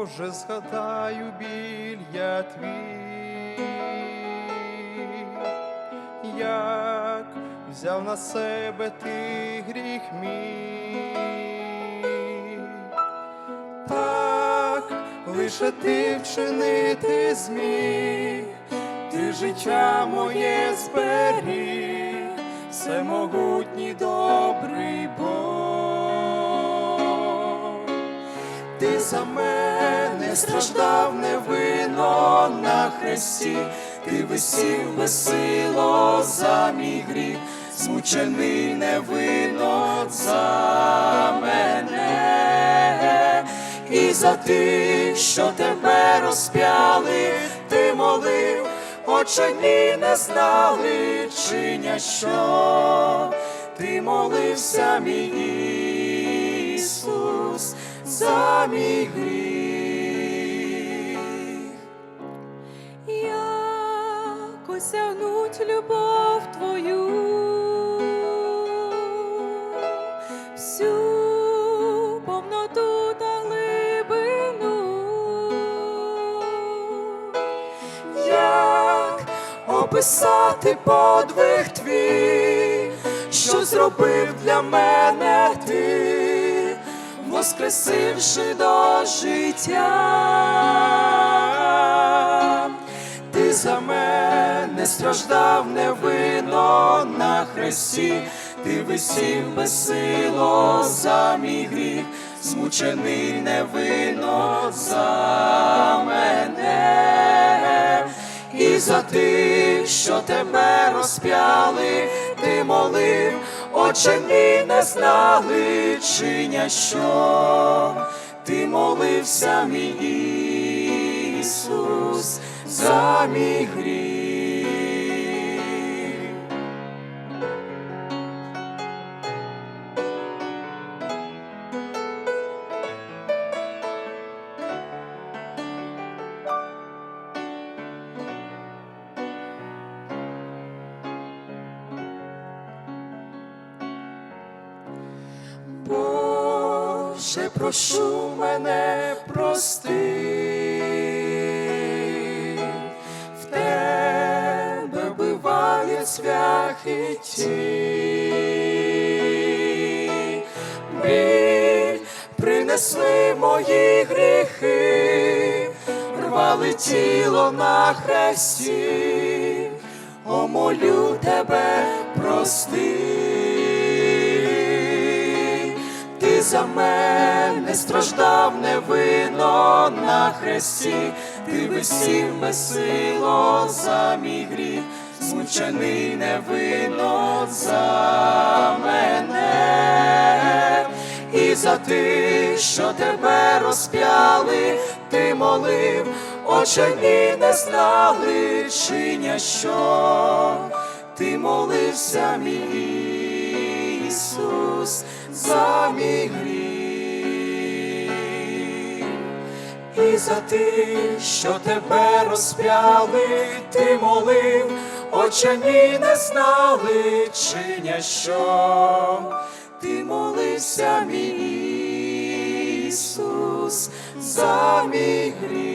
Боже, згадаю біль я твій, як взяв на себе ти гріх мій, так лише ти вчинити зміг, ти життя моє зберіг, всемогутній добрий Бог. Ти за мене страждав невинно на хресті, ти висів безсило за мій гріх, змучений невинно за мене, і за тих, що тебе розп'яли, ти молив, очі ні не знали, чиня що. Ти молився, мій Ісус, за мій гріх. Любов твою, всю повноту та глибину, Як описати подвиг твій, що зробив для мене ти, воскресивши до життя, страждав невинно на хресті, ти висів безсило за мій гріх, змучений невинно за мене, і за тих, що тебе розп'яли, ти молив, очі ні не знали, чиня що ти молився, мій Ісус, за мій гріх. Боже, прошу мене прости, в тебе биває цвях і тінь. Біль принесли мої гріхи, рвали тіло на хресті, о, молю тебе, прости. Ти за мене страждав невинно на хресті, ти висів безсило за мій гріх, змучений невинно за мене, і за тих, що тебе розп'яли, ти молив, очі ні не знали, чиня що. Ти молився, мій Ісус, за мій гріх. І за тих, що тебе розп'яли, ти молив, очі ні не знали, чиня що ти молився, мій Ісус, за мій гріх.